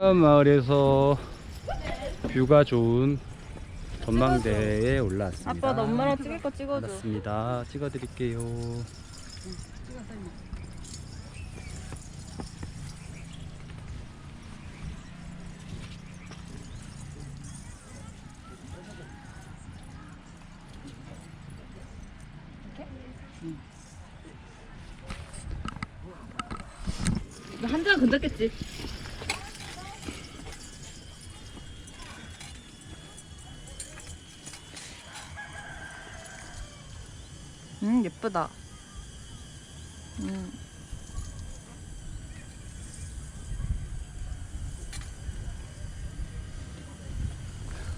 마을에서 뷰가 좋은 전망대에 올라왔습니다. 아빠 너 엄마랑 찍을 거 찍어줘. 알았습니다. 찍어드릴게요. 한잔 건졌겠지. 음 예쁘다. 음.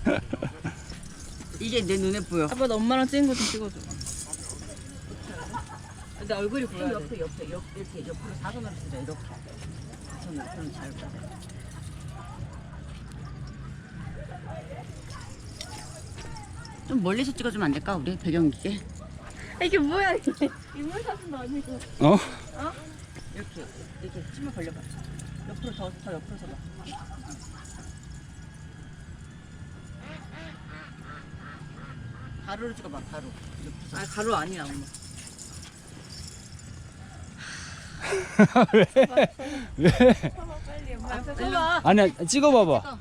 이게 내 눈에 보여. 아빠 너 엄마랑 찍은 거 좀 찍어줘. 근데 얼굴이 보여야 돼. 옆에 옆에 옆 이렇게 옆으로 사선으로 진짜 이렇게. 저는 그럼 잘 보여. 좀 멀리서 찍어주면 안 될까 우리 배경 있게 이게 뭐야 이게? 인물 사진도 아니고. 어? 이렇게 이렇게 치마 벌려봐 옆으로 더 더 옆으로 서봐 가로로 찍어봐 가로 옆으로 아 가루 아니야 엄마. 왜? 빨리 엄마. 아니야, 찍어봐봐.